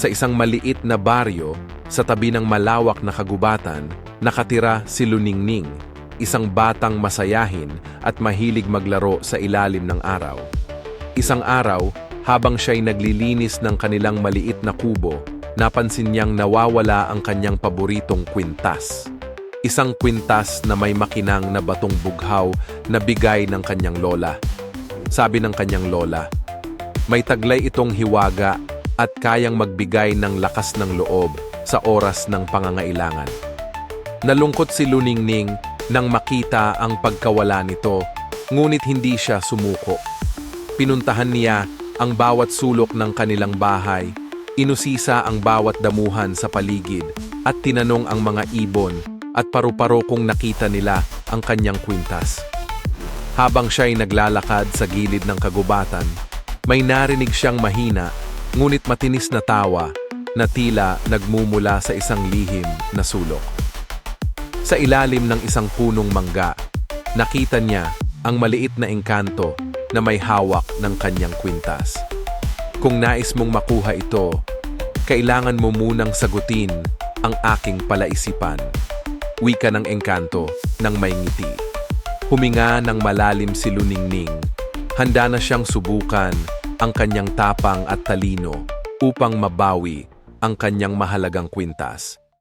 Sa isang maliit na baryo, sa tabi ng malawak na kagubatan, nakatira si Luningning, isang batang masayahin at mahilig maglaro sa ilalim ng araw. Isang araw, habang siya'y naglilinis ng kanilang maliit na kubo, napansin niyang nawawala ang kanyang paboritong kwintas. Isang kwintas na may makinang na batong bughaw na bigay ng kanyang lola. Sabi ng kanyang lola, may taglay itong hiwaga at kayang magbigay ng lakas ng loob sa oras ng pangangailangan. Nalungkot si Luningning nang makita ang pagkawala nito, ngunit hindi siya sumuko. Pinuntahan niya ang bawat sulok ng kanilang bahay, inusisa ang bawat damuhan sa paligid, at tinanong ang mga ibon at paru-paro kung nakita nila ang kanyang kwintas. Habang siya'y naglalakad sa gilid ng kagubatan, may narinig siyang mahina ngunit matinis na tawa na tila nagmumula sa isang lihim na sulok. Sa ilalim ng isang punong mangga, nakita niya ang maliit na engkanto na may hawak ng kanyang kwintas. Kung nais mong makuha ito, kailangan mo munang sagutin ang aking palaisipan. Wika ng engkanto ng may ngiti. Huminga ng malalim si Luningning. Handa na siyang subukan ang kanyang tapang at talino upang mabawi ang kanyang mahalagang kwintas.